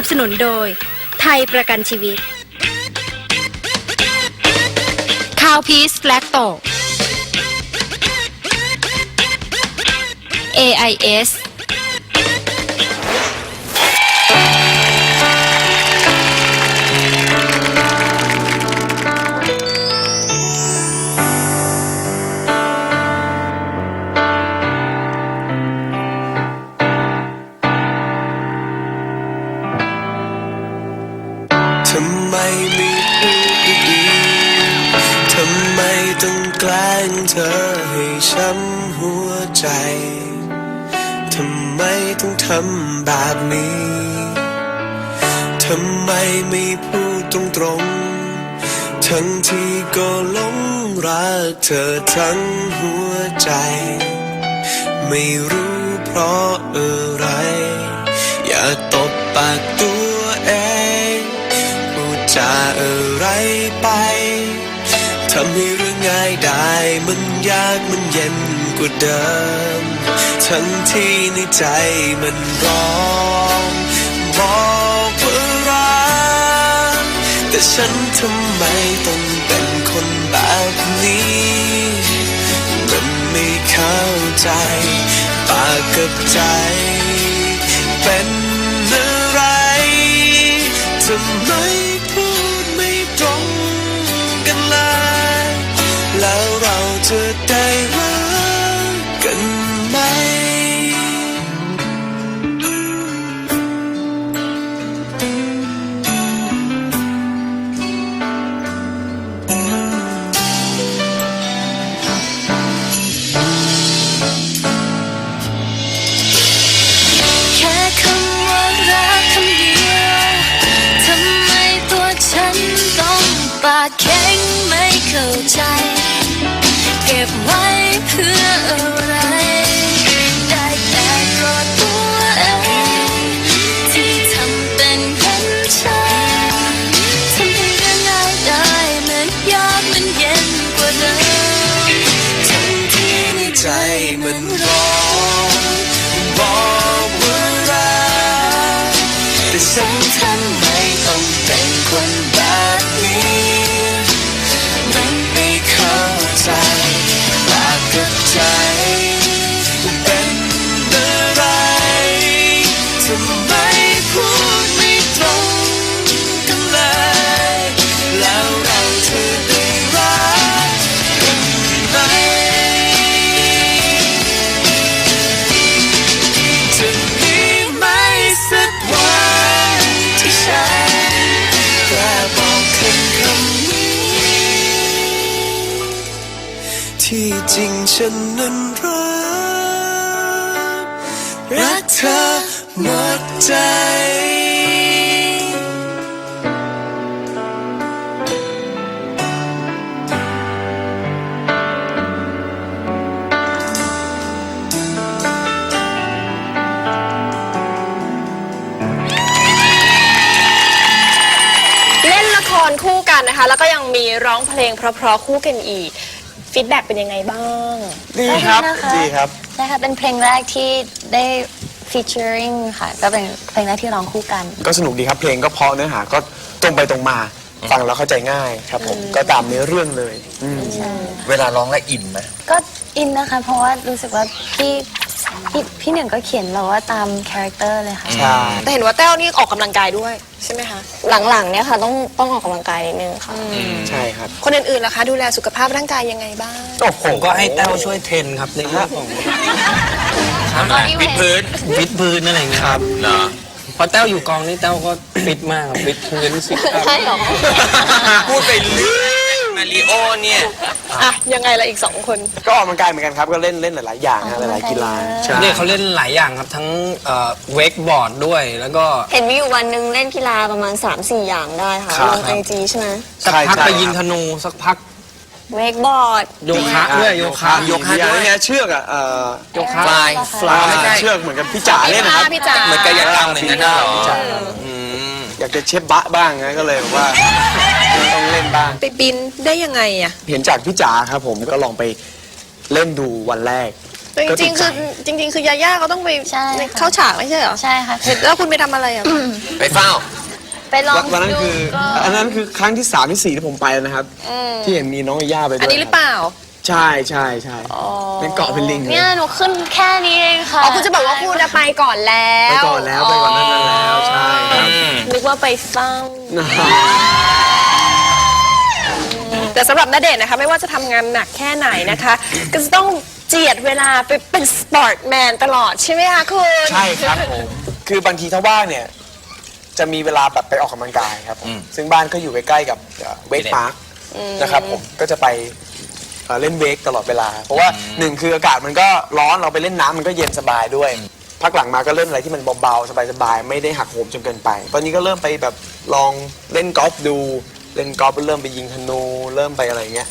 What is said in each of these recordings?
นับสนุนโดย ไทยประกันชีวิตคาวพีสแฟลกโต AIS ทำไมต้องทำแบบนี้ ทำไมไม่พูดตรงๆทั้งที่ก็หลงรักเธอทั้งหัวใจ ไม่รู้เพราะอะไร อย่าตบปากตัวเองพูดจาอะไรไป ทำให้เรื่องง่ายได้มันยากมันเย็น กว่าเดิม ทั้งที่ในใจมันร้องบอกว่ารักแต่ฉันทำไมต้องเป็นคนแบบนี้มันไม่เข้าใจ ปากกับใจ เป็น ที่จริงฉันนั้นรัก รักเธอหมดใจเล่นละครคู่กันนะคะ แล้วก็ยังมีร้องเพลงเพราะๆคู่กันอีก ฟีดแบ็กเป็นยังไงบ้าง ดีครับนะคะ ดีครับ ใช่ค่ะเป็นเพลงแรกที่ได้ featuring ค่ะ ก็เป็นเพลงแรกที่ร้องคู่กัน ก็สนุกดีครับ เพลงก็เพราะเนื้อหาก็ตรงไปตรงมา ฟังแล้วเข้าใจง่ายครับผม ก็ตามเนื้อเรื่องเลยอืมเวลาร้องแล้วอินไหมก็อินนะคะ เพราะว่ารู้สึกว่าพี่ พี่พี่หนึ่งก็เขียนเราว่าตามคาแรคเตอร์เลยค่ะ ใช่ แต่เห็นว่าแต้วนี่ออกกำลังกายด้วยใช่ไหมคะ หลังๆเนี่ยค่ะต้องต้องออกกำลังกายนิดนึงค่ะ ใช่ครับ คนอื่นๆล่ะคะ ดูแลสุขภาพร่างกายยังไงบ้างโอ้โหผมก็ให้แต้วช่วยเทรนครับในเรื่องของทำอะไรวิดพื้นฟิตพื้นอะไรอย่างเงี้ยครับเหรอพอแต้วอยู่กองนี่แต้วก็ฟิตมากครับฟิตเน้นสิบใช่หรอพูดไปเรื่อย มาริโอเนี่ยอะยังไงล่ะอีกสองคน ก็ออกกำลังกายเหมือนกันครับ ก็เล่นเล่นหลาย ๆ อย่างนะหลาย ๆ กีฬาใช่เนี่ยเขาเล่นหลายอย่างครับทั้งเวกบอร์ดด้วยแล้วก็ เห็นมีอยู่วันหนึ่งเล่นกีฬาประมาณ 3-4 อย่างได้ค่ะ ครับ ลงไอจีใช่ไหมสักพักไปยิงธนูสักพักเวกบอร์ด โยคะด้วยโยคะโยคะอย่างนี้เชือกอะเอ่อโยคะฟลาย ฟลายเชือกเหมือนกับพี่จ๋าเล่นนะครับพี่จ๋า เหมือนกายกรรมอย่างนั้นน่ะเหรอพี่จ๋าอืม อยากจะเชฟบะบ้างนะก็เลยแบบว่าต้องเล่น บ้าง ไปบินได้ยังไงอะเห็นจากพี่จ๋าครับผมก็ลองไปเล่นดูวันแรก แต่จริงๆคือจริง ๆ คือยาย่าเขาต้องไปใช่ค่ะ เข้าฉากไม่ใช่เหรอใช่ค่ะแล้วคุณไปทำอะไรอะไปเฝ้า ไปลองวันนั้นคือดูก็อันนั้นคือครั้งที่สามที่สี่ที่ผมไปแล้วนะครับที่เห็นมีน้องย่าไปด้วยอันนี้หรือเปล่าใช่ใช่ใช่เป็นเกาะเป็นลิงเลยเนี่ยหนูขึ้นแค่นี้เองค่ะอ๋อคุณจะบอกว่าคุณน่ะไปก่อนแล้วไปก่อนแล้วไปก่อนหนานั้นแล้วใช่ครับนึกว่าไปเฝ้า แต่สำหรับณเดชน์นะคะ ไม่ว่าจะทำงานหนักแค่ไหนนะคะ ก็จะต้องเจียดเวลาไปเป็นสปอร์ตแมนตลอดใช่ไหมคะคุณใช่ครับผม คือบางทีถ้าว่างเนี่ย จะมีเวลาแบบไปออกกำลังกายครับผมซึ่งบ้านก็อยู่ใกล้ๆกับเวกพาร์คนะครับผมก็จะไปเอ่อเล่นเวกตลอดเวลา เพราะว่าหนึ่งคืออากาศมันก็ร้อนเราไปเล่นน้ำมันก็เย็นสบายด้วย พักหลังมาก็เล่นอะไรที่มันเบาๆ สบายๆ ไม่ได้หักโหมจนเกินไป ตอนนี้ก็เริ่มไปแบบลองเล่นกอล์ฟดู เล่นกอล์ฟเริ่มไปยิงธนูเริ่มไปอะไรเงี้ย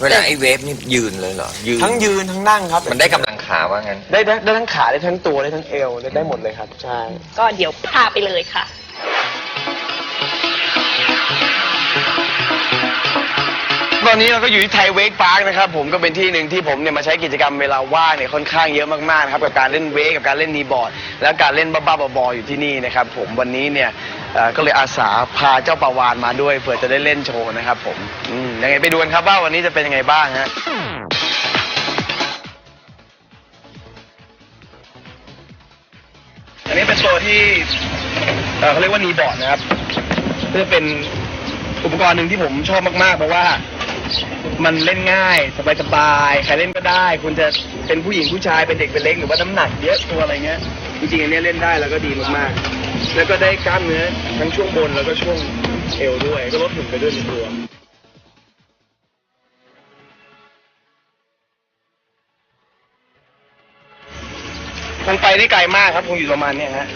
เวลาไอ้เวฟนี่ยืนเลยเหรอ ยืน ทั้งยืนทั้งนั่งครับมันได้กำลังขาว่างั้น ได้ได้ได้ทั้งขาได้ทั้งตัวได้ทั้งเอวได้ได้หมดเลยครับใช่ ก็เดี๋ยวพาไปเลยค่ะ ตอนนี้เราก็อยู่ที่ไทยเวกพาร์คนะครับผมก็เป็นที่หนึ่งที่ผมเนี่ยมาใช้กิจกรรมเวลาว่างเนี่ยค่อนข้างเยอะมากๆนะครับกับการเล่นเวกกับการเล่นนีบอร์ดแล้วการเล่นบ้าๆบอๆอยู่ที่นี่นะครับผมวันนี้เนี่ยเอ่อก็เลยอาสาพาเจ้าปาวานมาด้วยเผื่อจะได้เล่นโชว์นะครับผมอืมยังไงไปดูกันครับว่าวันนี้จะเป็นยังไงบ้างฮะ อันนี้เป็นตัวที่เอ่อเขาเรียกว่านีบอร์ดนะครับเพื่อเป็นอุปกรณ์หนึ่งที่ผมชอบมาก ๆ เพราะว่ามันเล่นง่าย สบายๆใครเล่นก็ได้ คุณจะเป็นผู้หญิงผู้ชายเป็นเด็กเป็นเล็กหรือว่าน้ำหนักเยอะตัวอะไรเงี้ย จริงๆอันเนี้ยเล่นได้แล้วก็ดีมากๆ แล้วก็ได้กล้ามเนื้อทั้งช่วงบนแล้วก็ช่วงเอวด้วย ก็ลดหุ่นไปด้วยในตัวมันไปได้ไกลมากครับคงอยู่ประมาณเนี้ยฮะ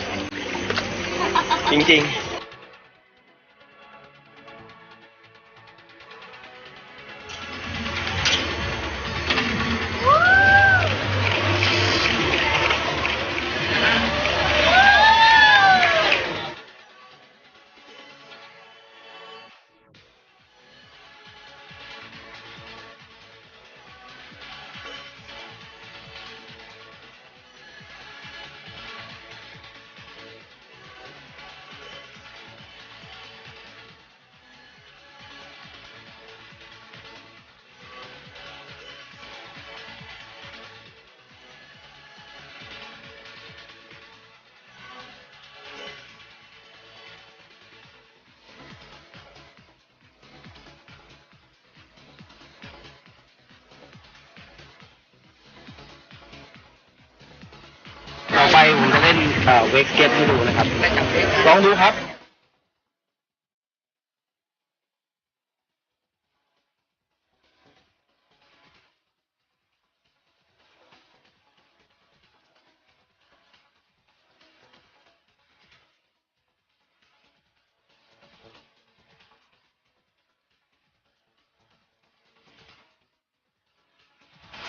จริงๆ เล่นเวกสเก็ตให้ดูนะครับ ลองดูครับ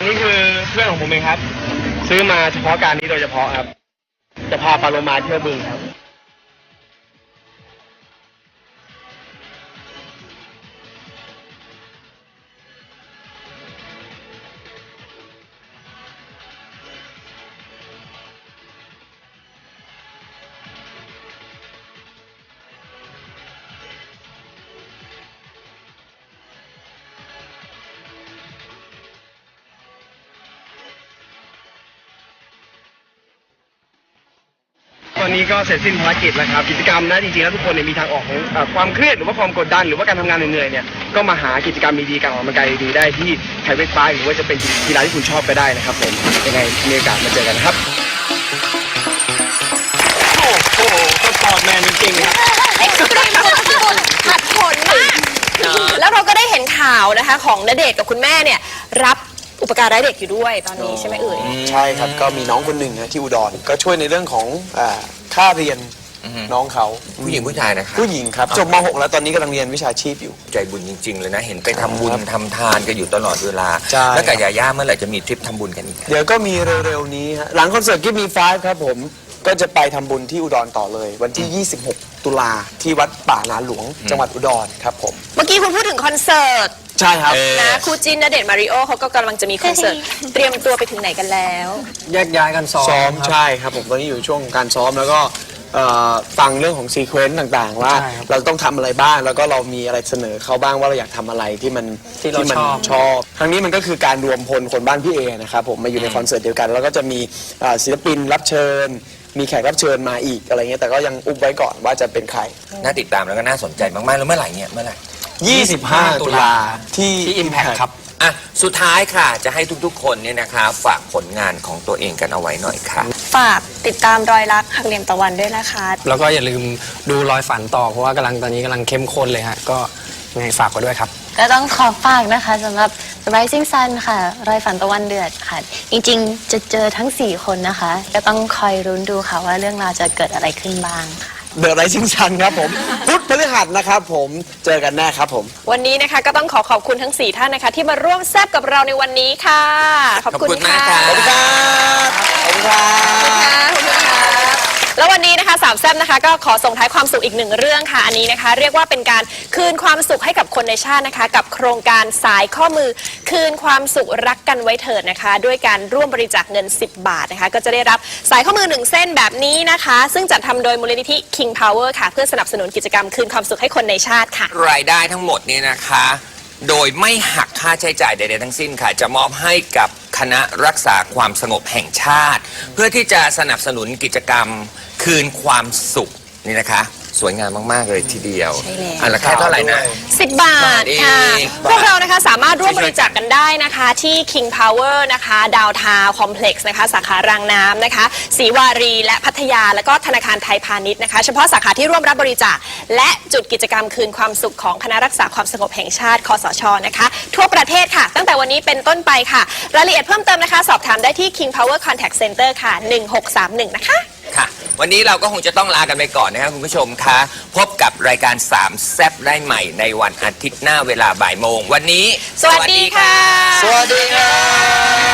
นี่คือเพื่อนของผมเองครับ ซื้อมาเฉพาะการนี้โดยเฉพาะครับ จะพาปลาโลมาเที่ยวบึงครับ อนนี้ก็เสร็จสิ้นภารกิจแล้วครับกิจกรรมนะจริงๆแล้วทุกคนเนี่ยมีทางออกของเอ่อความเครียดหรือว่าความกดดันหรือว่าการทำงานเหนื่อยๆเนี่ยก็มาหากิจกรรมดีๆการออกกำลังกายดีๆได้ที่ไทยเวกฟ้าหรือว่าจะเป็นกีฬาที่คุณชอบก็ได้นะครับผมยังไงมีโอกาสมาเจอกันนะครับ โอ้โหสปอร์ตแมนจริงๆครับ เอ็กซ์ตรีมสุดๆผัดผลมาก แล้วเราก็ได้เห็นข่าวนะคะ ของณเดชน์กับคุณแม่เนี่ย รับ อุปการะเด็กอยู่ด้วยตอนนี้ใช่ไหมเอ่ย ใช่ครับก็มีน้องคนหนึ่งนะที่อุดรก็ช่วยในเรื่องของอ่าค่าเรียนน้องเขาผู้หญิงผู้ชายนะครับ ผู้หญิงครับจบม .6 แล้วตอนนี้กำลังเรียนวิชาชีพอยู่ ใจบุญจริง ๆ เลยนะ เห็นไปทำบุญทำทานกันอยู่ตลอดเวลา ใช่ แล้วกับยาย่าเมื่อไหร่จะมีทริปทำบุญกันอีกเดี๋ยวก็มีเร็วๆนี้ฮะหลังคอนเสิร์ตกิฟมีไฟครับผมก็จะไปทำบุญที่อุดรต่อเลย วันที่ 26 ตุลาที่วัดป่านาหลวง จังหวัดอุดรครับผม เมื่อกี้คุณพูดถึงคอนเสิร์ต ใช่ครับ เออ นะคู่จิ้นณเดชน์มาริโอเขาก็กำลังจะมีคอนเสิร์ตเตรียมตัวไปถึงไหนกันแล้ว แยกย้ายกันซ้อมซ้อมครับ ใช่ครับผมตอนนี้อยู่ช่วงของการซ้อมแล้วก็เอ่อฟังเรื่องของซีเควนต์ต่างๆ ว่าใช่ครับเราต้องทำอะไรบ้างแล้วก็เรามีอะไรเสนอเขาบ้างว่าเราอยากทำอะไรที่มันที่เรามัชอบ ชอบครั้งนี้มันก็คือการรวมพลคนบ้านพี่เอนะครับผมมาอยู่ในคอนเสิร์ตเดียวกัน แล้วก็จะมีเอ่อศิลปินรับเชิญ มีแขกรับเชิญมาอีกอะไรเงี้ยแต่ก็ยังอุบไว้ก่อนว่าจะเป็นใคร น่าติดตามแล้วก็น่าสนใจมากๆ แล้วเมื่อไหร่เนี่ยเมื่อไหร่ 25 ตุลาที่ ที่ Impact ครับ อะ สุดท้ายค่ะ จะให้ทุกๆ คนเนี่ยนะคะ ฝากผลงานของตัวเองกันเอาไว้หน่อยค่ะ ฝากติดตามรอยรักหักเหลี่ยมตะวันด้วยนะคะ แล้วก็อย่าลืมดูรอยฝันต่อเพราะว่ากำลังตอนนี้กำลังเข้มข้นเลยฮะก็ยังไงฝากไว้ด้วยครับ ก็ต้องขอฝากนะคะสำหรับ Rising Sun ค่ะ รอยฝันตะวันเดือดค่ะ จริงๆ จะเจอทั้ง 4 คนนะคะ ก็ต้องคอยรุ้นดูค่ะว่าเรื่องราวจะเกิดอะไรขึ้นบ้างค่ะ เดอะไรซิงชันครับผมพุธพฤหัสนะครับผมเจอกันแน่ครับผม วันนี้นะคะก็ต้องขอขอบคุณทั้ง 4 ท่านนะคะ ที่มาร่วมแซบกับเราในวันนี้ค่ะ ขอบคุณขอบคุณค่ะมากครับ ขอบคุณครับขอบคุณครับขอบคุณค่ะ แล้ววันนี้นะคะสามแซบนะคะก็ขอส่งท้ายความสุขอีกหนึ่งเรื่องค่ะอันนี้นะคะ เรียกว่าเป็นการคืนความสุขให้กับคนในชาตินะคะ กับโครงการสายข้อมือคืนความสุขรักกันไว้เถิดนะคะ ด้วยการร่วมบริจาคเงิน 10 บาทนะคะ ก็จะได้รับสายข้อมือหนึ่งเส้นแบบนี้นะคะ ซึ่งจัดทำโดยมูลนิธิ King Power ค่ะ เพื่อสนับสนุนกิจกรรมคืนความสุขให้คนในชาติค่ะ รายได้ทั้งหมดเนี่ยนะคะ โดยไม่หักค่าใช้จ่ายใดๆทั้งสิ้นค่ะ จะมอบให้กับคณะรักษาความสงบแห่งชาติ เพื่อที่จะสนับสนุนกิจกรรม คืนความสุขนี่นะคะ สวยงามมาก ๆ เลยทีเดียวใช่แล้ว อันละแค่เท่าไหร่นะ 10 บาทค่ะเองพวกเรานะคะสามารถร่วมบริจาคกันได้นะคะ ที่ King Power นะคะดาวทาวคอมเพล็กซ์นะคะ สาขารางน้ำนะคะศรีวารีและพัทยา แล้วก็ธนาคารไทยพาณิชย์นะคะ เฉพาะสาขาที่ร่วมรับบริจาค และจุดกิจกรรมคืนความสุขของคณะรักษาความสงบแห่งชาติคอสชนะคะ ทั่วประเทศค่ะ ตั้งแต่วันนี้เป็นต้นไปค่ะ รายละเอียดเพิ่มเติมนะคะ สอบถามได้ที่ King Power Contact Center ค่ะ 1631 นะคะ ค่ะ วันนี้เราก็คงจะต้องลากันไปก่อนนะครับคุณผู้ชมคะพบกับรายการ3แซบได้ใหม่ในวันอาทิตย์หน้าเวลาบ่ายโมง วันนี้ สวัสดีค่ะ สวัสดีครับ